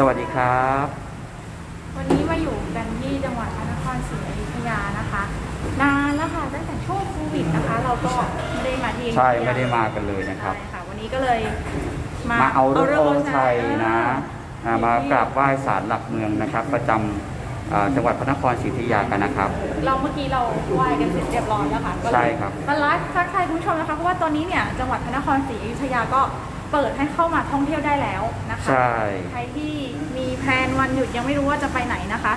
สวัสดีครับ วันนี้มาอยู่กันที่จังหวัดพระนครศรีอยุธยานะคะ นานแล้วค่ะตั้งแต่ช่วงโควิดนะคะ เราก็ไม่ได้มาที่อยุธยาใช่ไม่ได้มากันเลยนะครับใช่ค่ะวันนี้ก็เลยมามาเอาเรื่องเลิกโอเอาชัยเออนะอ่ามากราบไหว้ศาลหลักเมืองนะครับ ประจำอ่าจังหวัดพระนครศรีอยุธยากันนะครับ เราเมื่อกี้เราไหว้กันเสร็จเรียบร้อยแล้วค่ะก็เลยใช่ครับ มาไลฟ์ทักทายคุณผู้ชมนะคะเพราะว่าตอนนี้เนี่ยจังหวัดพระนครศรีอยุธยาก็ เปิดให้เข้ามาท่องเที่ยวได้แล้วนะคะใช่ ใครที่มีแพลนวันหยุดยังไม่รู้ว่าจะไปไหนนะคะ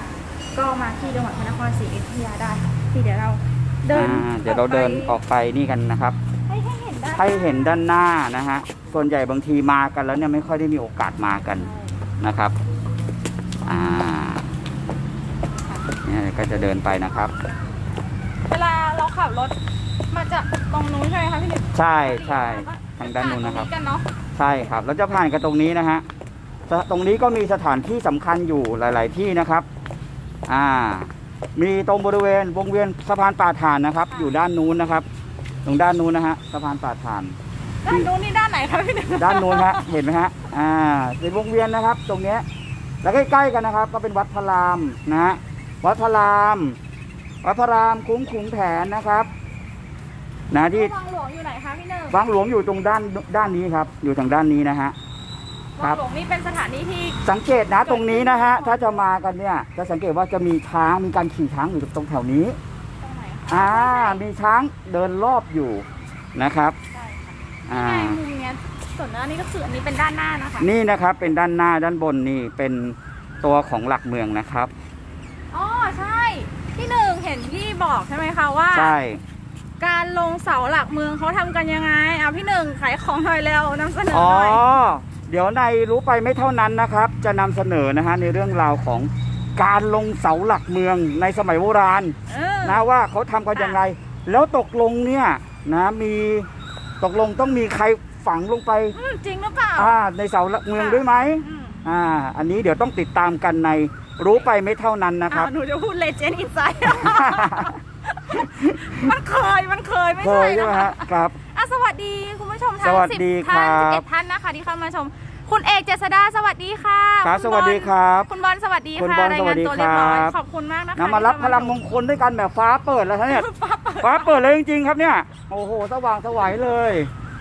ก็มาที่จังหวัดพระนครศรีอยุธยาได้ที่เดี๋ยวเราเดินอ่าเดี๋ยวเราเดินออกไปนี่กันนะครับ ให้ให้เห็นได้ให้เห็นด้านหน้านะฮะ ส่วนใหญ่บางทีมากันแล้วเนี่ยไม่ค่อยได้มีโอกาสมากันนะครับ อ่าเนี่ยก็จะเดินไปนะครับ เวลาเราขับรถมาจากตรงนู้นใช่ไหมคะพี่หนึ่งใช่ใช่ ทางด้านนู้นนะครับผ่ตงกันเนาะใช่ครับเราจะผ่านกันตรงนี้นะฮะสตรงนี้ก็มีสถานที่สำคัญอยู่หลาย ๆ ที่นะครับ อ่า มีตรงบริเวณวงเวียนสะพานป่าฐานนะครับ อยู่ด้านนู้นนะครับ ตรงด้านนู้นนะฮะสะพานป่าฐาน ด้านนู้นนี่ด้านไหนคะพี่หนึ่งด้านนู้นฮะ เห็นไหมฮะ อ่า เป็นวงเวียนนะครับ ตรงเนี้ย แล้วใกล้ๆกันนะครับ ก็เป็นวัดพระรามนะฮะ วัดพระราม วัดพระรามคุ้งขุงแผนนะครับ นะที่วังหลวงอยู่ไหนคะพี่หนึ่งวังหลวงอยู่ตรงด้านด้านนี้ครับ อยู่ทางด้านนี้นะฮะครัวับ งหลวงนี่เป็นสถานที่ที่ สังเกตนะตรงนี้นะฮะ ถ้าจะมากันเนี่ย จะสังเกตว่าจะมีช้างมีการขี่ช้างอยู่ตรงแถวนี้ ตรงไหนคะอ่า มีช้างเดินรอบอยู่นะครับ ใช่ค่ะอ่านี่ไงมุมเนี้ยส่วนหน้านี่ก็คืออันนี้เป็นด้านหน้านะคะนี่นะครับเป็นด้านหน้าด้านบนนี่เป็นตัวของหลักเมืองนะครับ อ๋อใช่พี่หนึ่งเห็นพี่บอกใช่ไหมคะว่า ใช่ การลงเสาหลักเมืองเขาทำกันยังไงเอาพี่หนึ่งขายของหน่อยเร็วนำเสนออ๋อ หน่อยเดี๋ยวในรู้ไปไม่เท่านั้นนะครับ จะนำเสนอนะฮะในเรื่องราวของการลงเสาหลักเมืองในสมัยโบราณ เออ นะว่าเขาทำกันยังไง แล้วตกลงเนี่ยนะมีตกลงต้องมีใครฝังลงไปอืมจริงหรือเปล่า อ่าในเสาหลักเมืองด้วยไหมอืมอ่าอันนี้เดี๋ยวต้องติดตามกันในรู้ไปไม่เท่านั้นนะครับ อ้าวหนูจะพูดเลเจนด์อินไซด์ มันเคยมันเคยไม่เคใช่ยใช่ไหมนะคะฮะครับ อะสวัสดีคุณผู้ชมสทั้งวัสสิบดีท่านครับสิบเอ็ดท่านนะคะที่เข้ามาชม คุณเอกเจษดาสวัสดีค่ะครับณสวัสดีครับคุณบอลสวัสดีคุณค่ะบอลรายสวังานสดีตัวเรียบร้อยครับ ขอบคุณมากนะคะนะมารับพลังมงคลด้วยกันแบบฟ้าเปิดแล้วท่านเนี่ยฟ้าเปิดเลยจริงๆครับเนี่ย โอ้โหสว่างสวัยเลย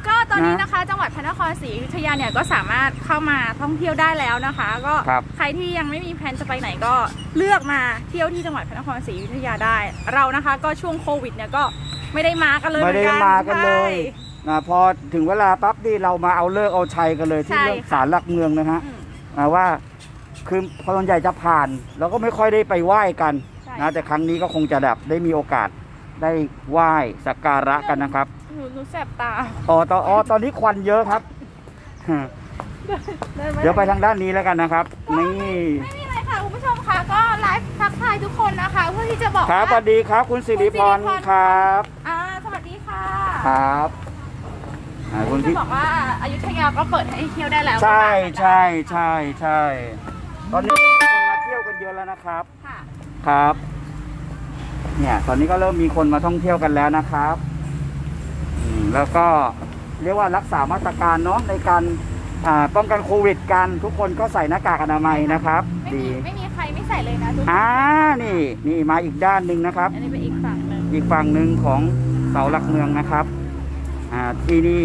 ก็ตอนนี้นะนะคะ จังหวัดพระนครศรีอยุธยาเนี่ยก็สามารถเข้ามาท่องเที่ยวได้แล้วนะคะ ก็ครับใครที่ยังไม่มีแผนจะไปไหนก็เลือกมาเที่ยวที่จังหวัดพระนครศรีอยุธยาได้ เรานะคะก็ช่วงโควิดเนี่ยก็ไม่ได้มากันเลยไม่ได้หอนมากันเลย ใช่ นะพอถึงเวลาปั๊บนี่เรามาเอาเลิกเอาชัยกันเลยที่ใช่เรื่องค่ะ ศาลหลักเมืองนะฮะอืมนะว่าคือพอส่วนใหญ่จะผ่านเราก็ไม่ค่อยได้ไปไหว้กันใช่ นะแต่ครั้งนี้ก็คงจะแบบได้มีโอกาสได้ไหว้สักการะกันนะครับ หนูหนูแสบตาอ๋อตอนอ๋อตอนนี้ควันเยอะครับดินม่เดี๋ยวไปทางด้านนี้แล้วกันนะครับ นี่ ไม่มีอะไรค่ะคุณผู้ชมค่ะก็ไลฟ์ทักทายทุกคนนะคะ เพื่อที่จะบอกครับสว่าวัสดีครับคุณสิริพรคุณสิริพรครับอ่าสวัสดีค่ะครับอ่าคุณจะพี่ บอกว่าอยุธยาก็เปิดให้เที่ยวได้แล้วใช่ก็มากันได้ใช่ใช่ใช่ตอนนี้มีคนมาเที่ยวกันเยอะแล้วนะครับค่ะ ครับ เนี่ยตอนนี้ก็เริ่มมีคนมาท่องเที่ยวกันแล้วนะครับอืม แล้วก็เรียกว่ารักษามาตรการเนาะในการอ่าป้องกันโควิดกัน ทุกคนก็ใส่หน้ากากอนามัยนะครับ ไม่ดีมีไม่มีใครไม่ใส่เลยนะทุกคนอ่านี่นี่มาอีกด้านหนึ่งนะครับ อันนี้เป็นอีกฝั่งหนึ่งอีกฝั่งหนึ่งของเสาหลักเมืองนะครับอ่าที่นี่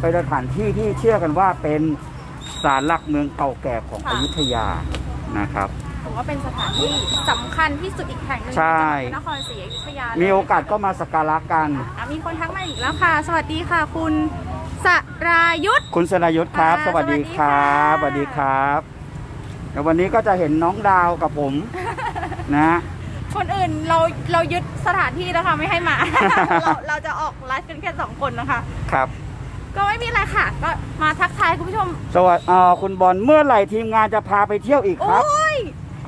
เป็นสถานที่ที่เชื่อกันว่าเป็นศาลหลักเมืองเก่าแก่ของอยุธยานะครับ ถือว่าเป็นสถานที่สำคัญที่สุดอีกแห่งหนึ่งใช่นครศรีอยุธยาเลยมีโอกาสก็มาสักการะกันอะมีคนทักมาอีกแล้วค่ะ สวัสดีค่ะ คุณสรายุทธ คุณสรายุทธครับอ่าสวัสดีครับสสวัวัสสดีดีคค่ะ รับเดี๋ยววันนี้ก็จะเห็นน้องดาวกับผม นะ คนอื่นเราเรายึดสถานที่แล้วค่ะไม่ให้มา เราเราจะออกไลฟ์กันแค่สองคนนะคะ ครับ ก็ไม่มีอะไรค่ะ ก็มาทักทายคุณผู้ชม สวัสดีอ่าคุณบอลเมื่อไหร่ทีมงานจะพาไปเที่ยวอีกโอครับ้ย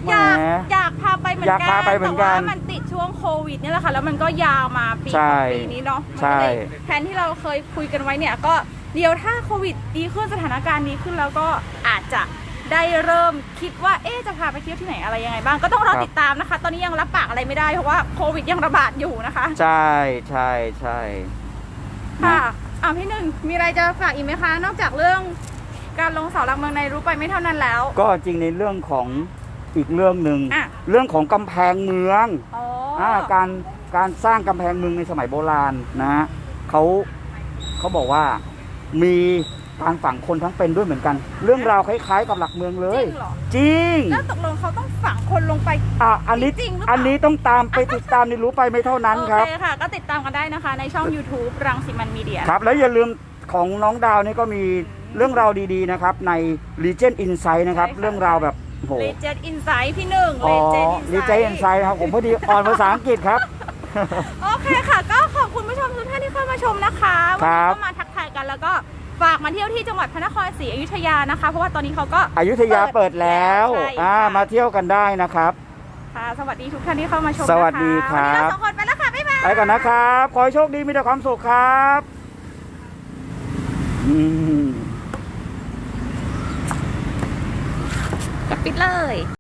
แหม อยากอยากพาไปเหมือนอยากกันพาไปเหมือนกันแต่ว่ามันติดช่วงโควิดนี่แหละค่ะ แล้วมันก็ยาวมาปีใช่ต่อปีนี้เนาะมันใช่ก็เลยแทนที่เราเคยคุยกันไว้เนี่ยก็เดี๋ยวถ้าโควิดดีขึ้นสถานการณ์ดีขึ้นแล้วก็อาจจะได้เริ่มคิดว่าเอ๊ะจะพาไปเที่ยวที่ไหนอะไรยังไงบ้างก็ต้องรอติดตามนะคะ ตอนนี้ยังรับปากอะไรไม่ได้เพราะว่าโควิดยังระบาดอยู่นะคะใช่ใช่ใช่ค่ะอ่าพี่หนึ่งมีอะไรจะฝากอีกไหมคะ นอกจากเรื่องการลงเสาหลักเมืองในรู้ไปไม่เท่านั้นแล้ว ก็จริงในเรื่องของ อีกเรื่องหนึ่งอะ เรื่องของกำแพงเมืองอ๋ออ่าการการสร้างกำแพงเมืองในสมัยโบราณนะฮะเขาเขาบอกว่ามีการฝังคนทั้งเป็นด้วยเหมือนกัน เรื่องราวคล้ายๆกับหลักเมืองเลจย ริงเหรอ จริงแล้วตกลงเขาต้องฝังคนลงไป อะอันนี้จริงหรือเปล่า อันนี้ต้องตามไปติดตามในรู้ไปไม่เท่านั้นครับโอเคค่ะ ก็ติดตามกันได้นะคะ ในช่อง YouTube รังสิมันมีเดีย ครับ แล้วอย่าลืมของน้องดาวนี่ก็มีเรื่องราวดีๆนะครับ ใน Legend Insight นะครับ ใช่ค่ะ เรื่องราวแบบ โอ้โห เลเจนด์อินไซต์พี่หนึ่งอ๋เลอเจนด์อินไซ Legend ต์ Insight ครับ ผมพอดีอ่อนภาษาอังกฤษครับ โอเคค่ะ ก็ขอบคุณผู้ชมทุกท่านที่เข้ามาชมนะคะวันครันี้บก็มาทักทายกันแล้วก็ฝากมาเที่ยวที่จังหวัดพระนครศรีอยุธยานะคะ เพราะว่าตอนนี้เขาก็ อยุธยาเปิดแล้วใช่อ่าค่ะมาเที่ยวกันได้นะครับ ค่ะสวัสดีทุกท่านที่เข้ามาชมสวัสดีครับ วันนี้เราสองคนไปแล้วค่ะบ๊ายบาย ไปก่อนนะครับ ขอให้โชคดีมีแต่ความสุขครับ อืม ปิดเลย